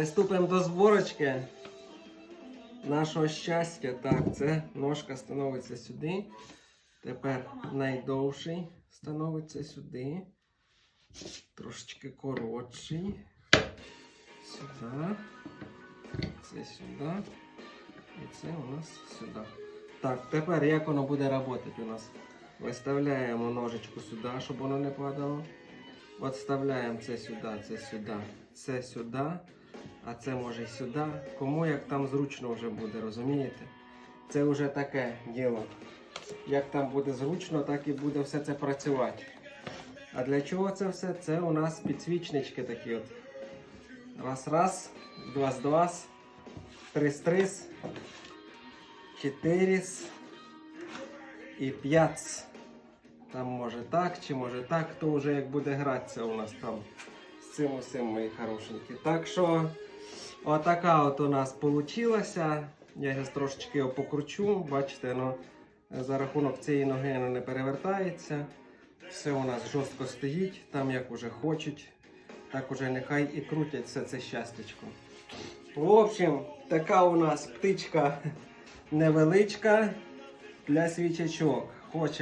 Приступимо до зборочки нашого щастя. Так, це ножка становиться сюди. Тепер найдовший становиться сюди. Трошечки коротший. Сюди. Це сюди. І це у нас сюди. Так, тепер як воно буде працювати у нас? Виставляємо ножичку сюди, щоб воно не падало. От це сюди, це сюди, це сюди, а це може й сюди. Кому як там зручно вже буде, розумієте? Це вже таке діло. Як там буде зручно, так і буде все це працювати. А для чого це все? Це у нас підсвічнички такі от. Раз-раз, два-два, трис-трис, чотирис і п'ять. Там може так, чи може так, хто вже як буде гратися у нас там з цим усім, мої хорошенькі. Так що, отака от у нас получилася. Я зараз трошечки його покручу. Бачите, ну, за рахунок цієї ноги воно не перевертається. Все у нас жорстко стоїть, там як уже хочуть, так уже нехай і крутять все це щастячко. В общем, така у нас птичка невеличка для свічечок. Хоче